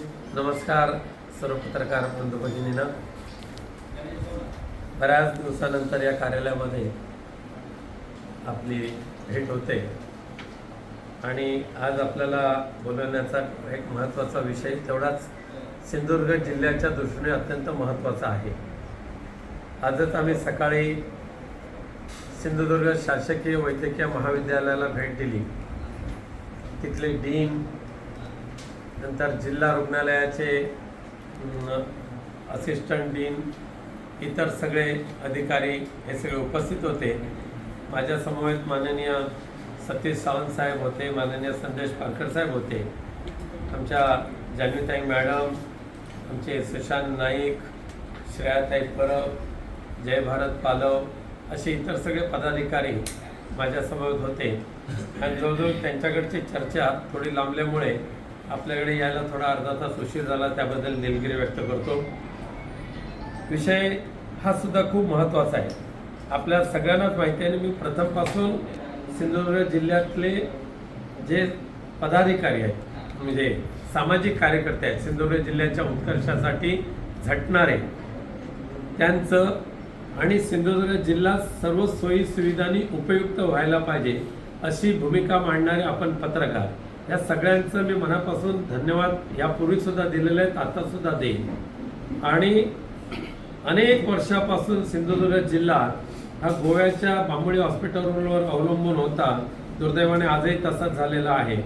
नमस्कार सर्व पत्रकार बंधू भगिनीनं. बऱ्याच दिवसानंतर या कार्यालयामध्ये आपली भेट होते. आणि आज आपल्याला बोलवण्याचा एक महत्त्वाचा विषय तेवढाच सिंधुदुर्ग जिल्ह्याच्या दृष्टीने अत्यंत महत्त्वाचा आहे. आजच आम्ही सकाळी सिंधुदुर्ग शासकीय वैद्यकीय महाविद्यालयाला भेट दिली. तिथले डीन नंतर जिल्हा रुग्णालयाचे असिस्टंट डीन इतर सगळे अधिकारी हे सगळे उपस्थित होते. माझ्यासमवेत माननीय सतीश सावंत साहेब होते माननीय संदेश पारकर साहेब होते. आमच्या जान्हवीताई मॅडम आमचे सुशांत नाईक श्रेयाताई परब जय भारत पालव असे इतर सगळे पदाधिकारी माझ्यासमवेत होते. आणि जवळजवळ त्यांच्याकडची चर्चा थोडी लांबल्यामुळे आपल्याकडे यायला थोडा अर्धा तास उशीर झाला त्याबद्दल निलगिरी व्यक्त करतो. विषय हा सुद्धा खूप महत्त्वाचा आहे. आपल्या सगळ्यांनाच माहिती आहे आणि मी प्रथमपासून सिंधुदुर्ग जिल्ह्यातले जे पदाधिकारी आहेत म्हणजे सामाजिक कार्यकर्ते आहेत सिंधुदुर्ग जिल्ह्याच्या उत्कर्षासाठी झटणारे त्यांचं आणि सिंधुदुर्ग जिल्हा सर्व सोयी सुविधांनी उपयुक्त व्हायला पाहिजे अशी भूमिका मांडणारे आपण पत्रकार. या सगळ्यांचं मी मनापासून धन्यवाद. यापूर्वी सुद्धा दिलेले आहेत आता सुद्धा देईन. आणि अनेक वर्षापासून सिंधुदुर्ग जिल्हा हा गोव्याच्या बांबोळी हॉस्पिटलवर अवलंबून होता. दुर्दैवाने आजही तसाच झालेला आहे.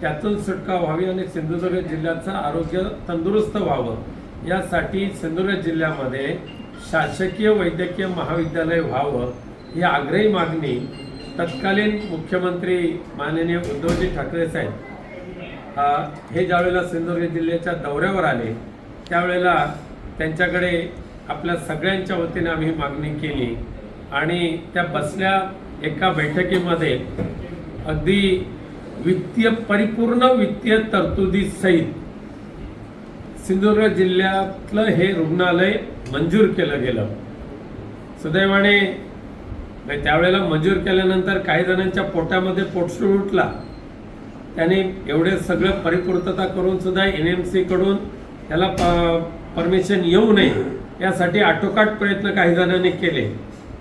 त्यातून सुटका व्हावी आणि सिंधुदुर्ग जिल्ह्याचं आरोग्य तंदुरुस्त व्हावं. यासाठी सिंधुदुर्ग जिल्ह्यामध्ये शासकीय वैद्यकीय महाविद्यालय व्हावं ही आग्रही मागणी तत्कालीन मुख्यमंत्री माननीय उद्धवजी ठाकरे साहेब हे ज्यावेळेला सिंधुदुर्ग जिल्ह्याच्या दौऱ्यावर आले त्यावेळेला त्यांच्याकडे आपल्या सगळ्यांच्या वतीने आम्ही मागणी केली आणि त्या बसल्या एका बैठकीमध्ये अगदी वित्तीय परिपूर्ण वित्तीय तरतुदी सहित सिंधुदुर्ग जिल्ह्यातलं हे रुग्णालय मंजूर केलं गेलं. सुदैवाने म्हणजे त्यावेळेला मंजूर केल्यानंतर काही जणांच्या पोटामध्ये पोटसूळ उठला त्याने एवढे सगळं परिपूर्तता करून सुद्धा एन एम सीकडून त्याला प परमिशन येऊ नये यासाठी आटोकाट प्रयत्न काही जणांनी केले.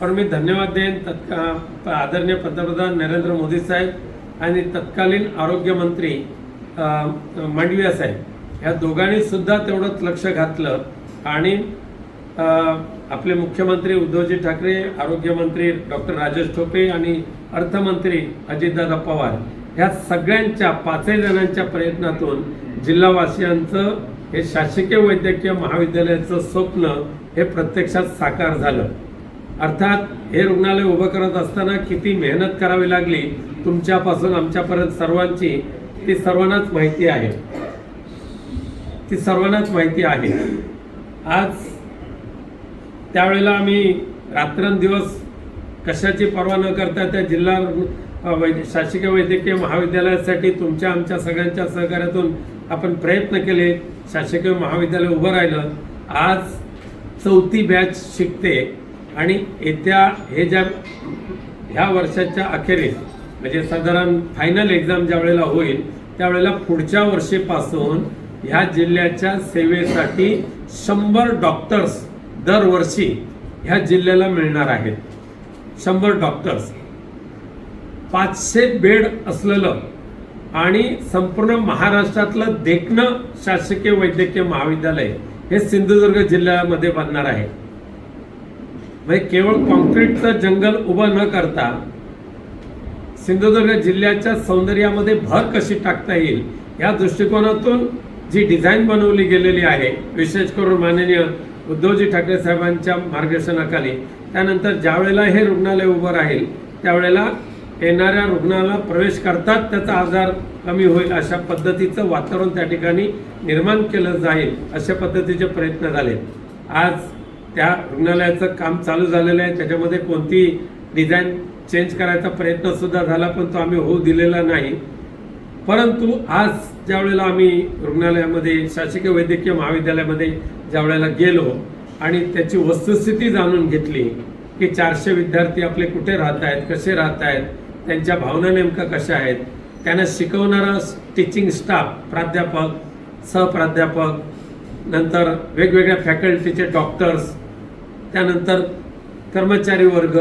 पण मी धन्यवाद देईन तत्का आदरणीय पंतप्रधान नरेंद्र मोदी साहेब आणि तत्कालीन आरोग्यमंत्री मांडविया साहेब. ह्या दोघांनी सुद्धा तेवढंच लक्ष घातलं आणि आपले मुख्यमंत्री उद्धवजी ठाकरे आरोग्यमंत्री डॉक्टर राजेश टोपे आणि अर्थमंत्री अजितदादा पवार ह्या सगळ्यांच्या पाचही जणांच्या प्रयत्नातून जिल्हावासियांचं हे शासकीय वैद्यकीय महाविद्यालयाचं स्वप्न हे प्रत्यक्षात साकार झालं. अर्थात हे रुग्णालय उभं करत असताना किती मेहनत करावी लागली तुमच्यापासून आमच्यापर्यंत सर्वांची ती सर्वांनाच माहिती आहे. ती सर्वांनाच माहिती आहे. आज त्यावेळेला आम्ही रात्रंदिवस कशाची पर्वा न करता त्या जिल्हा अ, वैद्य शासकीय वैद्यकीय महाविद्यालयासाठी तुमच्या आमच्या सगळ्यांच्या सहकार्यातून आपण प्रयत्न केले. शासकीय महाविद्यालय उभं राहिलं. आज चौथी बॅच शिकते. आणि येत्या हे ज्या ह्या वर्षाच्या अखेरीस म्हणजे साधारण फायनल एक्झाम ज्या वेळेला होईल त्यावेळेला पुढच्या वर्षीपासून ह्या जिल्ह्याच्या सेवेसाठी शंभर डॉक्टर्स दरवर्षी ह्या जिल्ह्याला मिळणार आहेत. शंभर डॉक्टर्स पाचशे बेड असलेलं आणि संपूर्ण महाराष्ट्रातलं देखणं शासकीय वैद्यकीय महाविद्यालय हे सिंधुदुर्ग जिल्ह्यामध्ये बनणार आहे. म्हणजे केवळ कॉन्क्रीटचं जंगल उभं न करता सिंधुदुर्ग जिल्ह्याच्या सौंदर्यामध्ये भर कशी टाकता येईल या दृष्टिकोनातून जी डिझाईन बनवली गेलेली आहे विशेष करून माननीय उद्धवजी ठाकरे साहेबांच्या मार्गदर्शनाखाली त्यानंतर ज्यावेळेला हे रुग्णालय उभं राहील त्यावेळेला येणाऱ्या रुग्णाला प्रवेश करतात त्याचा आजार कमी होईल अशा पद्धतीचं वातावरण त्या ठिकाणी निर्माण केलं जाईल अशा पद्धतीचे प्रयत्न झाले. आज त्या रुग्णालयाचं काम चालू झालेलं आहे त्याच्यामध्ये कोणती डिझाईन चेंज करायचा प्रयत्न सुद्धा झाला पण तो आम्ही होऊ दिलेला नाही. परंतु आज ज्या वेळेला आम्ही रुग्णालयामध्ये शासकीय वैद्यकीय महाविद्यालयामध्ये ज्या वेळेला गेलो आणि त्याची वस्तुस्थिती जाणून घेतली की चारशे विद्यार्थी आपले कुठे राहत आहेत कसे राहत आहेत त्यांच्या भावना नेमक्या कशा आहेत? त्यांना शिकवणारा टीचिंग स्टाफ प्राध्यापक सहप्राध्यापक नंतर वेगवेगळ्या फॅकल्टीचे डॉक्टर्स त्यानंतर कर्मचारी वर्ग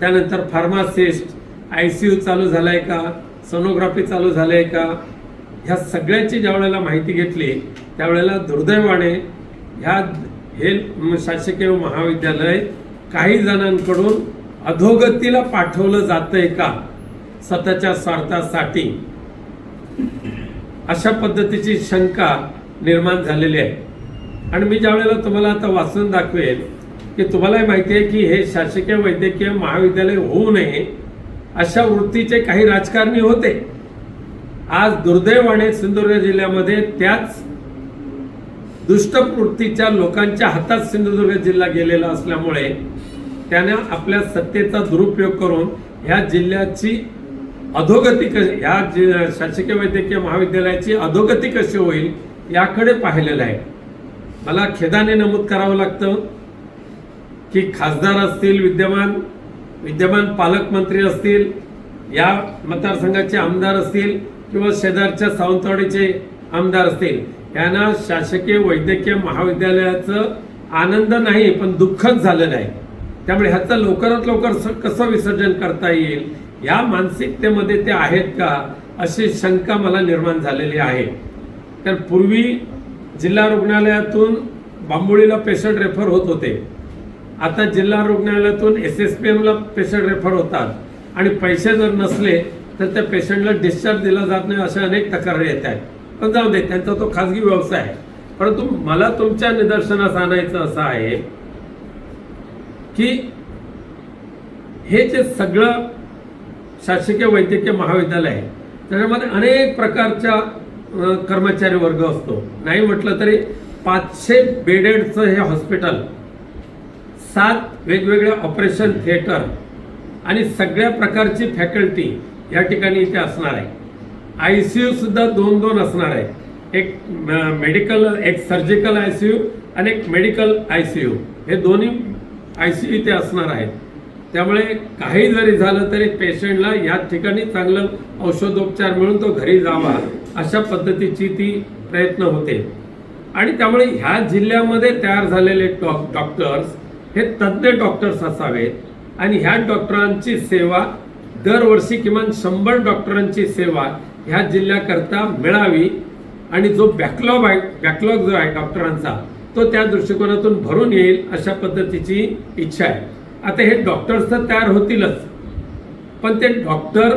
त्यानंतर फार्मासिस्ट आय सी यू चालू झाला आहे का? सोनोग्राफी चालू झालं आहे का? ह्या सगळ्याची ज्या वेळेला माहिती घेतली त्यावेळेला दुर्दैवाने ह्या हे शासकीय महाविद्यालय काही जणांकडून अधोगतीला पाठवलं जातंय का? स्वतःच्या स्वार्थासाठी. अशा पद्धतीची शंका निर्माण झालेली आहे. आणि मी ज्या वेळेला तुम्हाला आता वाचून दाखवेल की तुम्हालाही माहिती आहे की हे शासकीय वैद्यकीय महाविद्यालय होऊ नये अशा वृत्तीचे काही राजकारणी होते. आज दुर्दैवाने सिंधुदुर्ग जिल्ह्यामध्ये त्याच दुष्टवृत्तीच्या लोकांच्या हातात सिंधुदुर्ग जिल्हा गेलेला असल्यामुळे त्याने आपल्या सत्तेचा दुरुपयोग करून ह्या जिल्ह्याची अधोगती कशी ह्या जि शासकीय वैद्यकीय महाविद्यालयाची अधोगती कशी होईल याकडे पाहिलेलं आहे. मला खेदाने नमूद करावं लागतं की खासदार असतील विद्यमान विद्यमान पालकमंत्री असतील या मतदारसंघाचे आमदार असतील किंवा शेजारच्या सावंतवाडीचे आमदार असतील यांना शासकीय वैद्यकीय महाविद्यालयाचं आनंद नाही पण दुःखच झालेलं आहे त्यामुळे ह्याचं लवकरात लवकर स- कसं विसर्जन करता येईल? या मानसिकतेमध्ये ते आहेत का? अशी शंका मला निर्माण झालेली आहे. कारण पूर्वी जिल्हा रुग्णालयातून बांबोळीला पेशंट रेफर होत होते. आता जिल्हा रुग्णालयातून एस एस पी एमला पेशंट रेफर होतात. आणि पैसे जर नसले तर त्या पेशंटला डिस्चार्ज दिला जात नाही अशा अनेक तक्रारी येत आहेत. पण जाऊ दे त्यांचा तो खाजगी व्यवसाय आहे. परंतु मला तुमच्या निदर्शनास आणायचं असं आहे की हे जे सगळं शासकीय वैद्यकीय महाविद्यालय आहे त्याच्यामध्ये अनेक प्रकारच्या कर्मचारी वर्ग असतो. नाही म्हटलं तरी पाचशे बेडेडचं हे हॉस्पिटल सात वेगवेगळे ऑपरेशन थिएटर आणि सगळ्या प्रकारची फॅकल्टी या ठिकाणी इथे असणार आहे. आय सी यू सुद्धा दोन दोन असणार आहे. एक मेडिकल एक सर्जिकल आय सी यू आणि एक मेडिकल आय सी यू. हे दोन्ही आय सी यू इथे असणार आहेत. त्यामुळे काही जरी झालं तरी पेशंटला या ठिकाणी चांगलं औषधोपचार मिळून तो घरी जावा अशा पद्धतीची ती प्रयत्न होते. आणि त्यामुळे ह्या जिल्ह्यामध्ये तयार झालेले डॉ डॉक्टर्स हे तज्ज्ञ डॉक्टर्स असावेत. आणि ह्या डॉक्टरांची सेवा दरवर्षी किमान शंभर डॉक्टरांची सेवा ह्या जिल्ह्याकरता मिळावी. आणि जो बॅकलॉग आहे बॅकलॉग जो आहे डॉक्टरांचा तो त्या दृष्टिकोनातून भरून येईल अशा पद्धतीची इच्छा आहे. आता हे डॉक्टर्स तर तयार होतीलच. पण ते डॉक्टर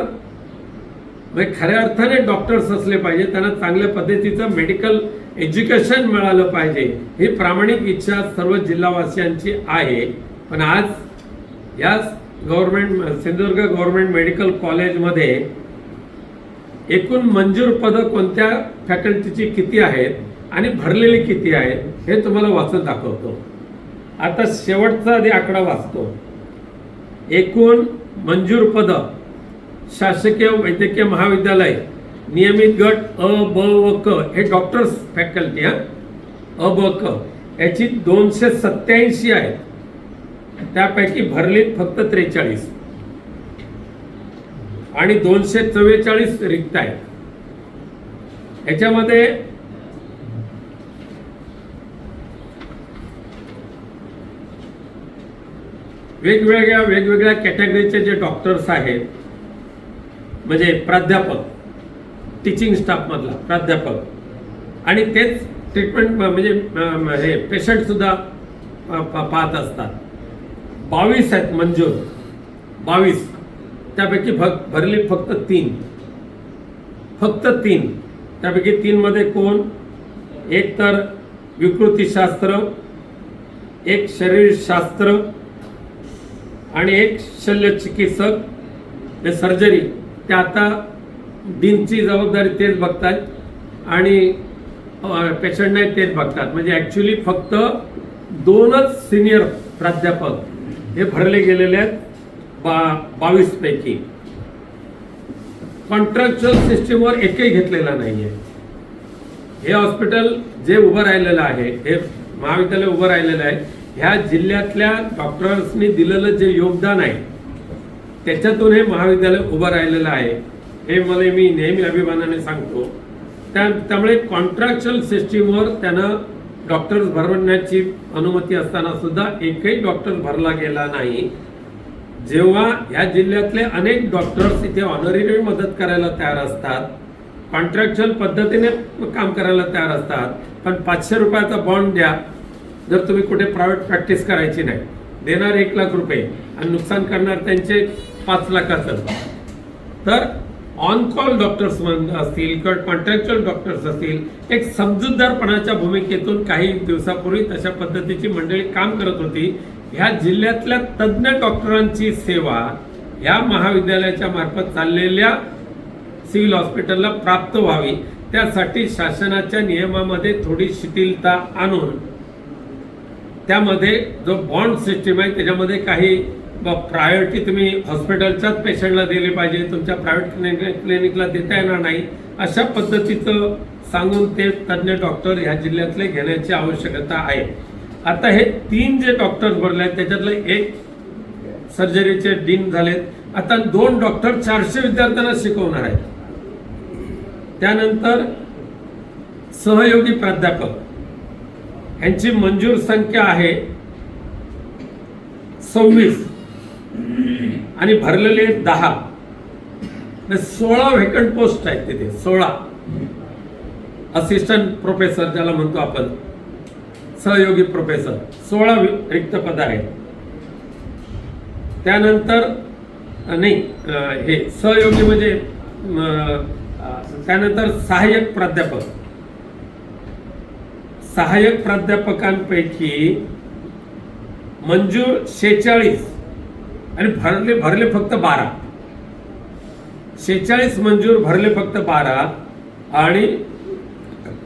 म्हणजे खऱ्या अर्थाने डॉक्टर्स असले पाहिजे त्यांना चांगल्या पद्धतीचं मेडिकल एज्युकेशन मिळालं पाहिजे. ही प्रामाणिक इच्छा सर्व जिल्हावासियांची आहे. पण आज याच गव्हर्नमेंट सिंधुदुर्ग गव्हर्नमेंट मेडिकल कॉलेजमध्ये एकूण मंजूर पदं कोणत्या फॅकल्टीची किती आहेत आणि भरलेली किती आहेत? हे तुम्हाला वाचत दाखवतो. आता शेवटचा आधी आकडा वाचतो. एकूण मंजूर पदं शासकीय वैद्यकीय महाविद्यालय नियमित गट अ ब व क हे डॉक्टर्स फॅकल्टी हा. अ ब क याची दोनशे सत्याऐंशी आहेत. त्यापैकी भरलीत फक्त त्रेचाळीस. आणि दोनशे चव्वेचाळीस रिक्त आहेत. याच्यामध्ये वेगवेगळ्या वेगवेगळ्या कॅटेगरीचे जे डॉक्टर्स आहेत म्हणजे प्राध्यापक टीचिंग स्टाफमधला प्राध्यापक आणि तेच ट्रीटमेंट म्हणजे हे पेशंटसुद्धा प- प- पाहत असतात. बावीस आहेत मंजूर. बावीस. त्यापैकी फक भरली फक्त तीन. फक्त तीन. त्यापैकी तीनमध्ये कोण? एक तर विकृतीशास्त्र एक शरीरशास्त्र आणि एक शल्यचिकित्सक हे सर्जरी ते आता दिनची जबाबदारी तेच बघतात आणि पेशंट नाही तेच बघतात. म्हणजे ॲक्च्युली फक्त दोनच सिनियर प्राध्यापक हे भरले गेलेले आहेत बा बावीस पैकी. कॉन्ट्रॅक्च्युअल सिस्टीमवर एकही घेतलेला नाही आहे हे हॉस्पिटल जे उभं राहिलेलं आहे हे महाविद्यालय उभं राहिलेलं आहे ह्या जिल्ह्यातल्या डॉक्टर्सनी दिलेलं जे योगदान आहे त्याच्यातून हे महाविद्यालय उभं राहिलेलं आहे. हे मला मी नेहमी अभिमानाने सांगतो. त्या त्यामुळे कॉन्ट्रॅक्च्युअल सिस्टीमवर त्यानं डॉक्टर्स भरवण्याची अनुमती असताना सुद्धा एकही डॉक्टर भरला गेला नाही. जेव्हा ह्या जिल्ह्यातले अनेक डॉक्टर्स इथे ऑनरेरी मदत करायला तयार असतात कॉन्ट्रॅक्च्युअल पद्धतीने काम करायला तयार असतात पण पाचशे रुपयाचा बॉन्ड द्या जर तुम्ही कुठे प्रायव्हेट प्रॅक्टिस करायची नाही देणार एक लाख रुपये आणि नुकसान करणार त्यांचे पाच लाखाचं. तर ऑन कॉल डॉक्टर्स असतील किंवा कॉन्ट्रॅक्च्युअल डॉक्टर्स असतील एक समजूतदारपणाच्या भूमिकेतून काही दिवसापूर्वी तशा पद्धतीची मंडळी काम करत होती. ह्या जिल्ह्यातल्या तज्ज्ञ डॉक्टरांची सेवा ह्या महाविद्यालयाच्या मार्फत चाललेल्या सिव्हिल हॉस्पिटलला प्राप्त व्हावी. त्यासाठी शासनाच्या नियमामध्ये थोडी शिथिलता आणून त्यामध्ये जो बॉन्ड सिस्टीम आहे त्याच्यामध्ये काही प्रायोरिटी तुम्ही हॉस्पिटलच्याच पेशंटला दिली पाहिजे तुमच्या प्रायव्हेट क्लिनिक क्लिनिकला देता येणार नाही अशा पद्धतीचं सांगून ते तज्ज्ञ डॉक्टर ह्या जिल्ह्यातले घेण्याची आवश्यकता आहे. आता हे तीन जे डॉक्टर्स भरले आहेत त्याच्यातले एक सर्जरीचे डीन झालेत. आता दोन डॉक्टर चारशे विद्यार्थ्यांना शिकवणार आहेत. त्यानंतर सहयोगी प्राध्यापक. यांची मंजूर संख्या आहे सव्वीस. आणि भरलेले दहा. सोळा व्हेकंट पोस्ट आहेत तिथे सोळा. असिस्टंट प्रोफेसर ज्याला म्हणतो आपण सहयोगी प्रोफेसर सोळा रिक्त पद आहेत. त्यानंतर नाही हे सहयोगी म्हणजे त्यानंतर सहाय्यक प्राध्यापक. सहाय्यक प्राध्यापकांपैकी मंजूर शेचाळीस आणि भरले भरले फक्त बारा. शेचाळीस मंजूर भरले फक्त बारा आणि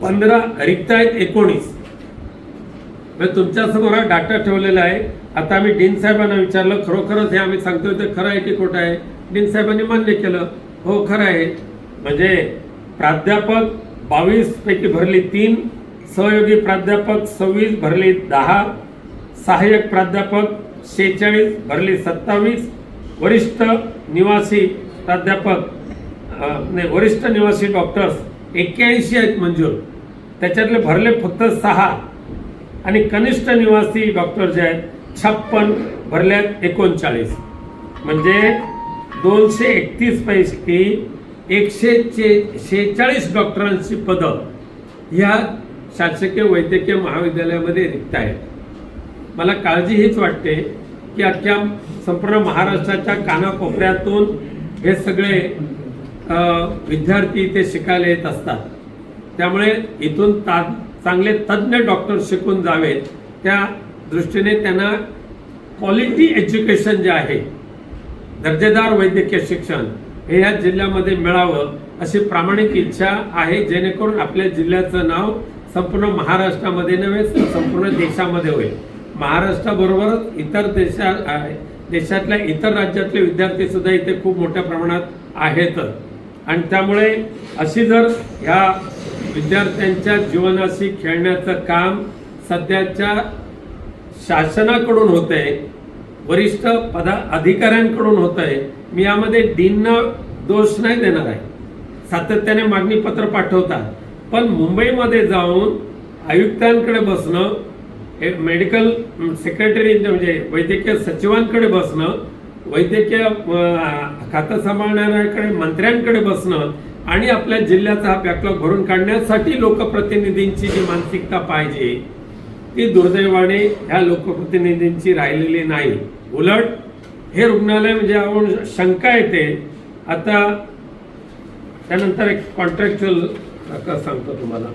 पंधरा रिक्त आहेत एकोणीस. म्हणजे तुमच्यासमोर हा डाटा ठेवलेला आहे. आता आम्ही डीन साहेबांना विचारलं खरोखरच हे आम्ही सांगतोय ते खरं आहे की खोटं आहे? डीन साहेबांनी मान्य केलं. हो खरं आहे. म्हणजे प्राध्यापक बावीस पैकी भरली तीन सहयोगी प्राध्यापक सव्वीस भरले दहा सहाय्यक प्राध्यापक शेहेचाळीस भरले सत्तावीस वरिष्ठ निवासी प्राध्यापक नाही वरिष्ठ निवासी डॉक्टर्स एक्क्याऐंशी आहेत मंजूर. त्याच्यातले भरले फक्त सहा. आणि कनिष्ठ निवासी डॉक्टर जे आहेत छप्पन भरल्यात एकोणचाळीस. म्हणजे दोनशे एकतीस पैकी एकशे चे शेहेचाळीस डॉक्टरांची पदं ह्या शासकीय वैद्यकीय महाविद्यालयामध्ये रिक्त आहेत मला काळजी हीच वाटते की अख्ख्या संपूर्ण महाराष्ट्राच्या कानाकोपऱ्यातून हे सगळे विद्यार्थी इथे शिकायला येत असतात. त्यामुळे इथून ता चांगले तज्ज्ञ डॉक्टर शिकून जावेत. त्या दृष्टीने त्यांना क्वालिटी एज्युकेशन जे आहे दर्जेदार वैद्यकीय शिक्षण हे या जिल्ह्यामध्ये मिळावं अशी प्रामाणिक इच्छा आहे जेणेकरून आपल्या जिल्ह्याचं नाव संपूर्ण महाराष्ट्रामध्ये नव्हे तर संपूर्ण देशामध्ये होईल. महाराष्ट्राबरोबरच इतर देशा देशातल्या इतर राज्यातले विद्यार्थी सुद्धा इथे खूप मोठ्या प्रमाणात आहेत. आणि त्यामुळे अशी जर ह्या विद्यार्थ्यांच्या जीवनाशी खेळण्याचं काम सध्याच्या शासनाकडून होत आहे वरिष्ठ पदा अधिकाऱ्यांकडून होत आहे मी यामध्ये डीनना दोष नाही देणार आहे. सातत्याने मागणी पत्र पाठवतात. पण मुंबईमध्ये जाऊन आयुक्तांकडे बसणं हे मेडिकल सेक्रेटरी म्हणजे वैद्यकीय सचिवांकडे बसणं वैद्यकीय खातं सांभाळणाऱ्याकडे मंत्र्यांकडे बसणं आणि आपल्या जिल्ह्याचा हा बॅकलॉग भरून काढण्यासाठी लोकप्रतिनिधींची जी मानसिकता पाहिजे ती दुर्दैवाने ह्या लोकप्रतिनिधींची राहिलेली नाही. उलट हे रुग्णालय म्हणजे आपण शंका येते. आता त्यानंतर एक कॉन्ट्रॅक्च्युअल सांगतो तुम्हाला.